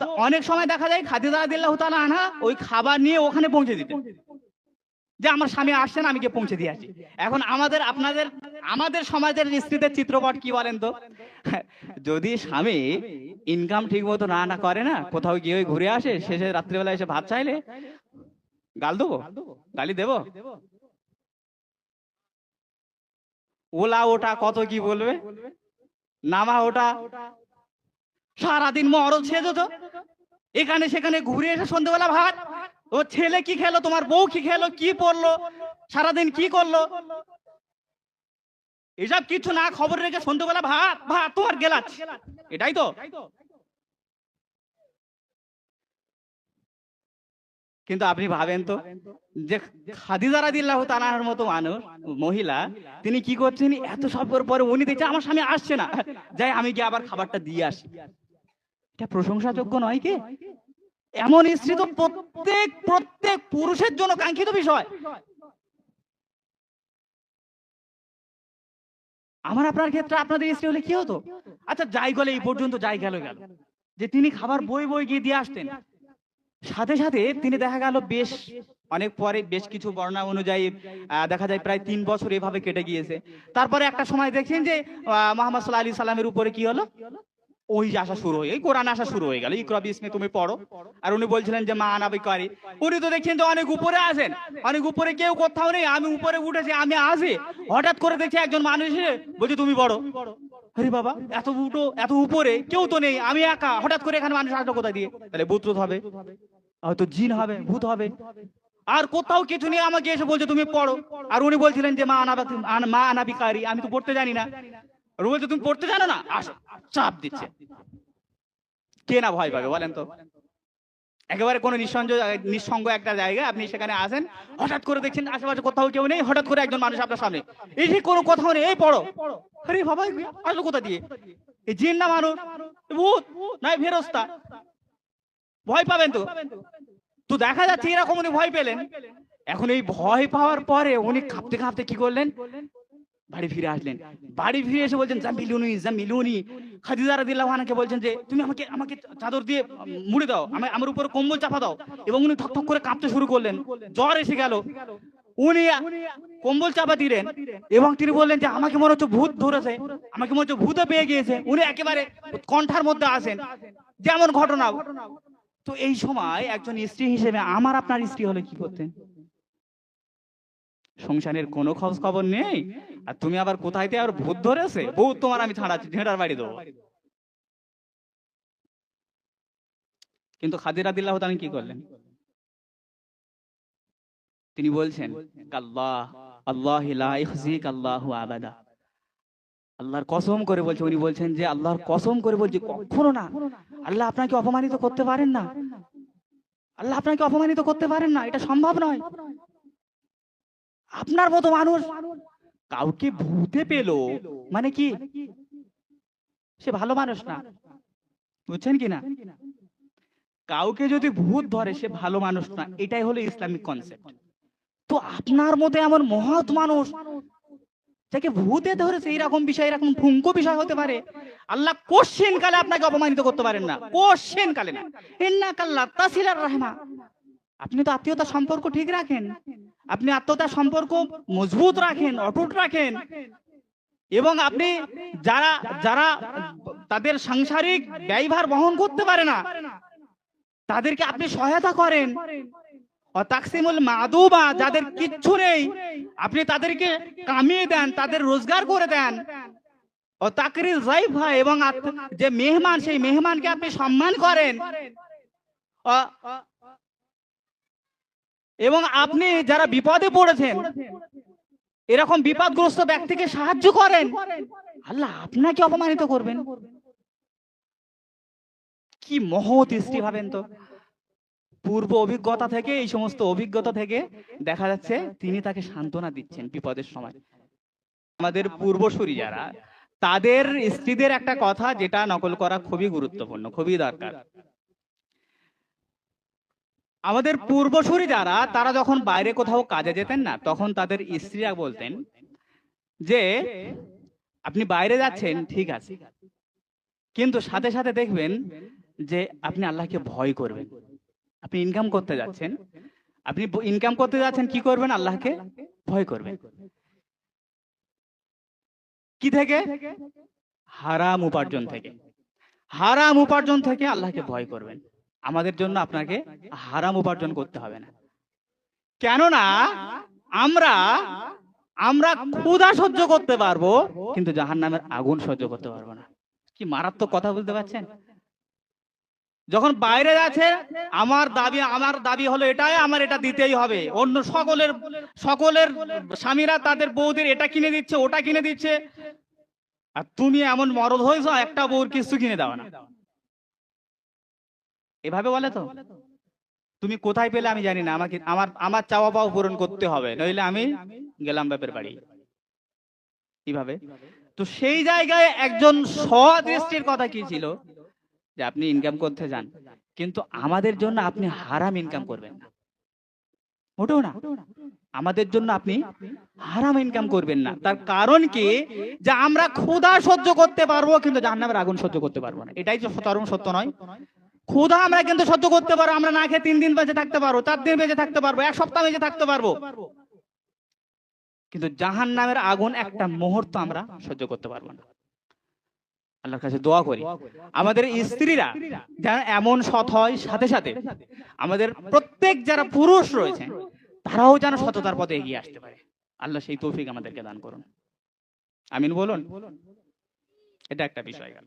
অনেক সময় দেখা যায় খাদিজা রাদিয়াল্লাহু তাআলা আনা ওই খাবার নিয়ে ওখানে পৌঁছে দিতেন। যে আমার স্বামী আসছেন আমি গিয়ে পৌঁছে দিয়ে আসি। এখন আমাদের, আপনাদের, আমাদের সমাজের স্ত্রীদের চিত্রপট কি বলেন তো? যদি স্বামী ইনকাম ঠিক মতো না না করে না, কোথাও গিয়ে ওই ঘুরে আসে, শেষে রাত্রিবেলা এসে ভাত চাইলে গাল দেবো? গালি দেবো? ওলা ওটা কত কি বলবে? নামা ওটা? সারাদিন মরল সেজো তো এখানে সেখানে ঘুরে এসে সন্ধ্যেবেলা ভাত। ও ছেলে কি খেলো? তোমার বউ কি খেলো? কি পড়ল? সারাদিন কি করল? এসব কিছু না খবর রেখে সন্ধ্যেবেলা ভাত ভাত তোমার গেলাচ। এটাই তো। কিন্তু আপনি ভাবেন তো, যে খাদিজা রাদিয়াল্লাহু তাআলার মতো মানুষ, মহিলা, তিনি কি করছেন? এত সব করার পরে উনি দেখছে, আমার স্বামী আসছে না। যাই, আমি গিয়ে আবার খাবারটা দিয়ে আসি। এটা প্রশংসাযোগ্য নয় কি? এমন স্ত্রী তো প্রত্যেক প্রত্যেক পুরুষের জন্য কাঙ্ক্ষিত বিষয়। আমার আপনার ক্ষেত্রে আপনাদের স্ত্রী হলে কি হতো? আচ্ছা যাই গেলে, এই পর্যন্ত যাই গেল গেল। যে তিনি খাবার বই বই গিয়ে দিয়ে আসতেন। সাথে সাথে তিনি দেখা গেল বেশ অনেক পরে বেশ কিছু বর্ণনা অনুযায়ী দেখা যায় প্রায় তিন বছর এভাবে কেটে গিয়েছে। তারপরে একটা সময় দেখছেন যে মোহাম্মদ সাল্লাহ আলি সাল্লামের উপরে কি হলো? ওই আসা শুরু হয়ে কোরআন আসা শুরু হয়ে গেল। ইকরা বিসমে তুমি পড়ো। আর উনি বলছিলেন যে, মা আনাবি করি উনি তো দেখছেন যে অনেক উপরে আছেন। অনেক উপরে কেউ কোথাও নেই। আমি উপরে উঠেছি, আমি আসি হঠাৎ করে দেখছি একজন মানুষ বলছে, তুমি বড় আরে বাবা, এত উঠো এত উপরে কেউ তো নেই। আমি একা। হঠাৎ করে এখানে মানুষ আসলো কোথায় দিয়ে? তাহলে ভূত হবে। হয়তো জিন হবে, ভূত হবে। আর কোথাও কিছু নেই। আমাকে এসে বলছে, তুমি পড়ো। আর উনি বলছিলেন যে, মা আনাবা আন- মা আনাবি কারি আমি তো পড়তে জানি না। আর বলছে, তুমি পড়তে জানো না? আসো। চাপ কে না ভয় পাবে বলেন তো? একেবারে কোনো নিঃসঙ্গ নিঃসঙ্গ একটা জায়গা আপনি সেখানে আসেন, হঠাৎ করে দেখছেন আশেপাশে কোথাও কেউ নেই, হঠাৎ করে একজন মানুষ আপনার সামনে, এই যে কোনো কোথাও নেই এই পড়ো। আরে বাবা আসলো কোথা দিয়ে? এই জিন না মানুষ ভূত নাই ফেরস্তা। ভয় পাবেন তো? তো দেখা যাচ্ছে এরকম উনি ভয় পেলেন। এখন এই ভয় পাওয়ার পরে উনি কাঁপতে কাঁপতে কি করলেন? বাড়ি ফিরে আসলেন। বাড়ি ফিরে এসে বলছেন যা মিলুনি যা মিলুনি খাদিজা রাদিয়াল্লাহু আনহাকে বলছেন যে, তুমি আমাকে আমাকে চাদর দিয়ে মুড়ে দাও আমি আমার উপর কম্বল চাপা দাও। এবং উনি ঠক ঠক করে কাঁপতে শুরু করলেন। জ্বর এসে গেল। উনি কম্বল চাপা দিলেন এবং তিনি বললেন যে, আমাকে মনে হচ্ছে ভূত ধরেছে, আমাকে মনে হচ্ছে ভূতে পেয়ে গিয়েছে। উনি একেবারে কণ্ঠার মধ্যে আসেন। যেমন ঘটনা। তো এই সময় একজন স্ত্রী হিসেবে আমার আপনার স্ত্রী হলে কি করতেন? সংসারের কোনো খোঁজ খবর নেই? আর তুমি আবার কোথায় আর ভূত ধরেছে? ভূত তোমার আমি ছাড়াচ্ছি, ঝেঁটার বাড়ি দেবো। কিন্তু খাদিরা দিল্লাহ তানি কি করলেন? তিনি বলছেন আল্লাহ আল্লাহ ইখজিক আবাদা। আল্লাহর কসম করে বলছে, উনি বলছেন যে আল্লাহর কসম করে বলছে, কখনো না। আল্লাহ আপনাকে অপমানিত করতে পারেন না। আল্লাহ আপনাকে অপমানিত করতে পারেন না। এটা সম্ভব নয়। আপনার মতো মানুষ কাউকে ভূতে পেল মানে কি? সে ভালো মানুষ না। বুঝছেন কি না? কাউকে যদি ভূত ধরে, সে ভালো মানুষ না। এটাই হলো ইসলামিক কনসেপ্ট তো আপনার মতো এমন মহৎ মানুষ, যাকে ভূতে ধরেছে, এইরকম বিষয় এরকম ফুঙ্কো বিষয় হতে পারে? আল্লাহ কোশ্চেন কালে আপনাকে অপমানিত করতে পারেন না। কোশ্চেন কালে না। কাল্লা তাসিলার রহমা। আপনি তো আত্মীয়তার সম্পর্ক ঠিক রাখেন। আপনি আত্মতা সম্পর্ক মজবুত রাখেন, অটুট রাখেন। এবং আপনি যারা যারা তাদের সাংসারিক ব্যয়ভার বহন করতে পারে না, তাদেরকে আপনি সহায়তা করেন। তাকসিমুল মাদুবা, যাদের কিচ্ছু নেই, আপনি তাদেরকে কামিয়ে দেন, তাদের রোজগার করে দেন। ও তাকরির জাইফা এবং যে মেহমান, সেই মেহমানকে আপনি সম্মান করেন। এবং আপনি যারা বিপদে পড়েছেন, এরকম বিপদগ্রস্ত ব্যক্তিকে সাহায্য করেন, আল্লাহ আপনাকে অপমানিত করবেন। কি মহৎ স্ত্রী ভাবেন তো। পূর্ব অভিজ্ঞতা থেকে, এই সমস্ত অভিজ্ঞতা থেকে দেখা যাচ্ছে তিনি তাকে সান্ত্বনা দিচ্ছেন বিপদের সময়। আমাদের পূর্বসূরি যারা, তাদের স্ত্রীদের একটা কথা যেটা নকল করা খুবই গুরুত্বপূর্ণ, খুবই দরকার। আমাদের পূর্বসূরি যারা, তারা যখন বাইরে কোথাও কাজে যেতেন না, তখন তাদের স্ত্রীরা বলতেন যে, আপনি বাইরে যাচ্ছেন, ঠিক আছে। কিন্তু সাথে সাথে দেখবেন যে, আপনি আল্লাহকে ভয় করবেন। আপনি ইনকাম করতে যাচ্ছেন। আপনি ইনকাম করতে যাচ্ছেন, কি করবেন? আল্লাহকে ভয় করবেন। কি থেকে? হারাম উপার্জন থেকে। হারাম উপার্জন থেকে আল্লাহকে ভয় করবেন। আমাদের জন্য আপনাকে হারাম উপার্জন করতে হবে না। কেননা আমরা আমরা ক্ষুধা সহ্য করতে পারব কিন্তু জাহান্নামের আগুন সহ্য করতে পারব না। কি মারাত্মক কথা বলতে পারছেন? যখন বাইরে আছে আমার দাবি আমার দাবি হলো এটাই আমার এটা দিতেই হবে। অন্য সকলের সকলের স্বামীরা তাদের বউদের এটা কিনে দিচ্ছে ওটা কিনে দিচ্ছে। আর তুমি এমন মরদ হয়েছ একটা বউর কিছু কিনে দাও না। এভাবে বলে তো? তুমি কোথায় পেলে আমি জানি না। আমাকে আমার আমার চাওয়া পাওয়া পূরণ করতে হবে। নইলে আমি গেলাম বাপের বাড়ি। কীভাবে? তো সেই জায়গায় একজন সদৃষ্টির কথা কি ছিল? যে আপনি ইনকাম করতে যান। কিন্তু আমাদের জন্য আপনি হারাম ইনকাম করবেন না। মোটেও না। আমাদের জন্য আপনি হারাম ইনকাম করবেন না। তার কারণ কি? যে আমরা ক্ষুধা সহ্য করতে পারব, কিন্তু জাহান্নামের আগুন সহ্য করতে পারব না। এটাই চরম সত্য নয়। ক্ষুধা আমরা কিন্তু সহ্য করতে পারব, আমরা না খেয়ে তিন দিন বেঁচে থাকতে পারব, চার দিন বেঁচে থাকতে পারব, এক সপ্তাহ বেঁচে থাকতে পারব। কিন্তু জাহান নামের আগুন একটা মুহূর্ত আমরা সহ্য করতে পারব না। আল্লাহর কাছে দোয়া করি, আমাদের স্ত্রীরা যারা এমন সৎ হয়, সাথে সাথে আমাদের প্রত্যেক যারা পুরুষ রয়েছে, তারাও যেন সততার পথে এগিয়ে আসতে পারে। আল্লাহ সেই তৌফিক আমাদেরকে দান করুন। আমিন বলুন? এটা একটা বিষয় গেল।